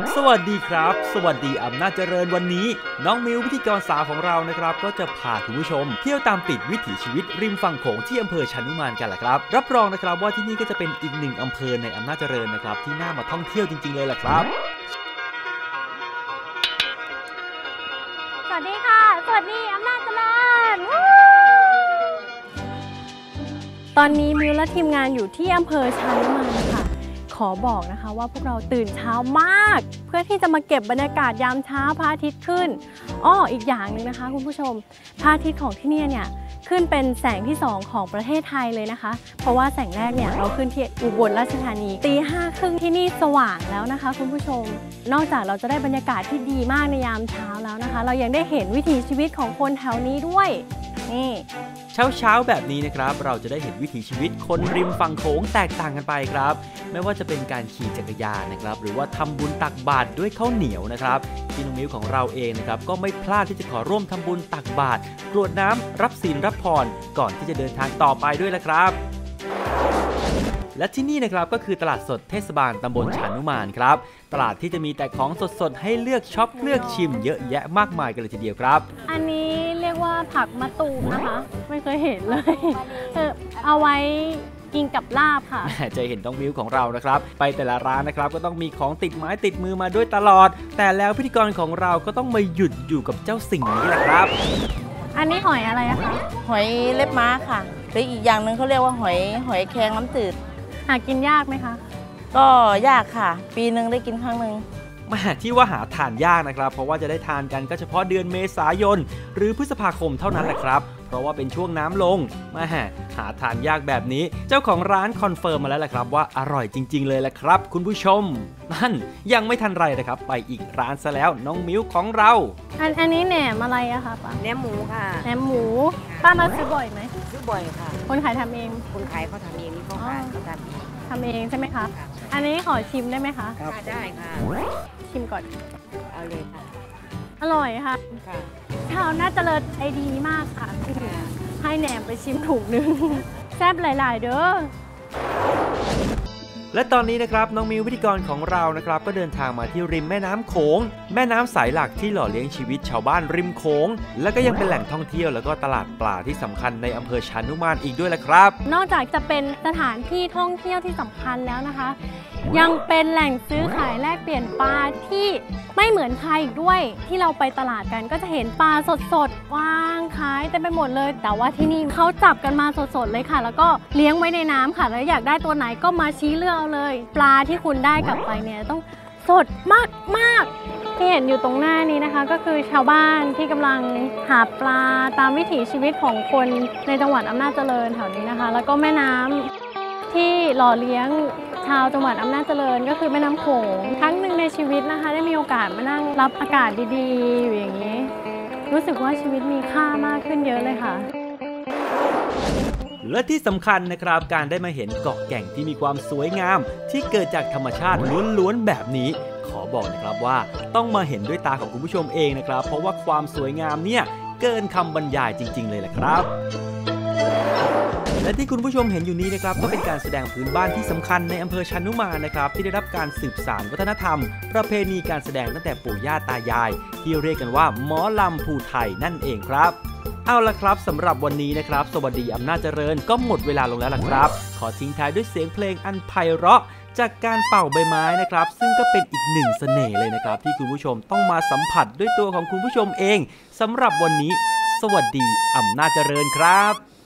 วัสดีครับ สวัสดีอำนาจเจริญวันนี้ น้องมิวพิธีกรสาวของเรานะครับ ก็จะพาคุณผู้ชม เที่ยวตามติดวิถีชีวิตริมฝั่งโขงที่อำเภอชานุมานกันแหละครับ รับรองนะครับว่าที่นี่ก็จะเป็นอีกหนึ่งอำเภอในอำนาจเจริญนะครับ ที่น่ามาท่องเที่ยวจริง ๆ เลยแหละครับ สวัสดีค่ะ สวัสดีอำนาจเจริญวู้ตอนนี้มิวและทีมงานอยู่ที่อำเภอชานุมานค่ะ ขอบอกนะคะว่าพวกเราตื่นเช้ามาก เพื่อที่จะมาเก็บบรรยากาศยามเช้าพระอาทิตย์ขึ้นอ้ออีกอย่างหนึ่งนะคะ คุณผู้ชมพระอาทิตย์ของที่นี่เนี่ยขึ้นเป็นแสงที่ 2 ของประเทศไทยเลยนะคะ เพราะว่าแสงแรกเนี่ยเราขึ้นที่อุบลราชธานีตีห้าครึ่งที่นี่สว่างแล้วนะคะ คุณผู้ชม นอกจากเราจะได้บรรยากาศที่ดีมากในยามเช้าแล้วนะคะ เรายังได้เห็นวิถีชีวิตของคนแถวนี้ด้วยนี่ เช้าเช้าๆแบบนี้นะครับ เราจะได้เห็นวิถีชีวิตคนริมฝั่งโขงแตกต่างกันไปครับ ไม่ว่าจะเป็นการขี่จักรยานนะครับ หรือว่าทำบุญตักบาตรด้วยข้าวเหนียวนะครับที่น้องมิวของเราเองนะครับก็ไม่พลาดที่จะขอร่วมทำบุญตักบาตรกรวดน้ำรับศีลรับพรก่อนที่จะเดินทางต่อไปด้วยละครับและที่นี่นะครับก็คือตลาดสดเทศบาลตำบลชานุมานครับ ตลาดที่จะมีแต่ของสดๆ ให้เลือกช็อปเลือกชิมเยอะแยะมากมายกันเลยทีเดียวครับ อันนี้ ว่าผักมะตูมนะคะ ไม่เคยเห็นเลยเออเอาไว้กินกับลาบค่ะ จะเห็นต้องมิวของเรานะครับ ไปแต่ละร้านนะครับ ก็ต้องมีของติดไม้ติดมือมาด้วยตลอด แต่แล้วพิธีกรของเราก็ต้องมาหยุดอยู่กับเจ้าสิ่งนี้แหละครับ อันนี้หอยอะไรอะคะหอยเล็บม้าค่ะหรืออีกอย่างหนึ่งเขาเรียกว่าหอยหอยแครงน้ำจืดหากินยากไหมคะ ก็ยากค่ะ ปีหนึ่งได้กินครั้งหนึ่ง แม่ที่ว่าหาทานยากนะครับ เพราะว่าจะได้ทานกันก็เฉพาะเดือนเมษายน หรือพฤษภาคมเท่านั้นแหละครับ เพราะว่าเป็นช่วงน้ำลงแม่หาทานยากแบบนี้ เจ้าของร้านคอนเฟิร์มมาแล้วแหละครับว่าอร่อยจริง ๆ เลยแหละครับ คุณผู้ชม นั่นยังไม่ทันไรนะครับ ไปอีกร้านซะแล้วน้องมิวของเรา อันอันนี้แหนมอะไรอะคะป้าเนื้อหมูค่ะแหนมหมูป้ามาซื้อบ่อยไหมซื้อบ่อยค่ะ คนขายทำเองคนขายเขาทำเองนี่เขาขายเขาทำเองทำเองใช่ไหมคะ อันนี้ขอชิมได้ไหมคะค่ะได้ค่ะชิม ก่อน เอาเลยค่ะ อร่อยค่ะค่ะชาวน่าเจริญไอดีมากค่ะ ให้แหนมไปชิมถุงนึง แซ่บหลาย ๆ เด้อ และตอนนี้นะครับน้องมิวพิธีกรของเรานะครับก็เดินทางมาที่ริมแม่น้ำโขง แม่น้ำสายหลักที่หล่อเลี้ยงชีวิตชาวบ้านริมโขง และก็ยังเป็นแหล่งท่องเที่ยวแล้วก็ตลาดปลาที่สำคัญในอำเภอชานุมานอีกด้วยละครับ นอกจากจะเป็นสถานที่ท่องเที่ยวที่สำคัญแล้วนะคะ ยังเป็นแหล่งซื้อขายแลกเปลี่ยนปลาที่ไม่เหมือนใครอีกด้วย ที่เราไปตลาดกันก็จะเห็นปลาสดๆวางขาย เต็มไปหมดเลย แต่ว่าที่นี่เขาจับกันมาสดๆเลยค่ะ แล้วก็เลี้ยงไว้ในน้ำค่ะ แล้วอยากได้ตัวไหนก็มาชี้เลือกเอาเลย ปลาที่คุณได้กลับไปเนี่ยต้องสดมากๆที่เห็นอยู่ตรงหน้านี้นะคะ ก็คือชาวบ้านที่กำลังหาปลาตามวิถีชีวิตของคนในจังหวัดอำนาจเจริญแถวนี้นะคะ แล้วก็แม่น้ำที่หล่อเลี้ยงชาวจังหวัดอำนาจเจริญก็คือแม่น้ำโขงครั้งหนึ่งในชีวิตนะคะ ได้มีโอกาสมานั่งรับอากาศดีๆ อยู่อย่างนี้ รู้สึกว่าชีวิตมีค่ามากขึ้นเยอะเลยค่ะ และที่สำคัญนะครับ การได้มาเห็นเกาะแก่งที่มีความสวยงาม ที่เกิดจากธรรมชาติล้วนๆแบบนี้ขอบอกนะครับว่าต้องมาเห็นด้วยตาของคุณผู้ชมเองนะครับ เพราะว่าความสวยงามเนี่ยเกินคำบรรยายจริง ๆ เลยแหละครับ และที่คุณผู้ชมเห็นอยู่นี้นะครับก็เป็นการแสดงพื้นบ้านที่สำคัญในอำเภอชานุมานนะครับที่ได้รับการสืบสานวัฒนธรรม ประเพณีการแสดงตั้งแต่ปู่ย่าตายาย ที่เรียกกันว่าหมอลำภูไทยนั่นเองครับเอาละครับสำหรับวันนี้นะครับ สวัสดีอำนาจเจริญก็หมดเวลาลงแล้วล่ะครับ ขอทิ้งท้ายด้วยเสียงเพลงอันไพเราะ จากการเป่าใบไม้นะครับ ซึ่งก็เป็นอีกหนึ่งเสน่ห์เลยนะครับ ที่คุณผู้ชมต้องมาสัมผัสด้วยตัวของคุณผู้ชมเองสำหรับวันนี้ สวัสดีอำนาจเจริญครับ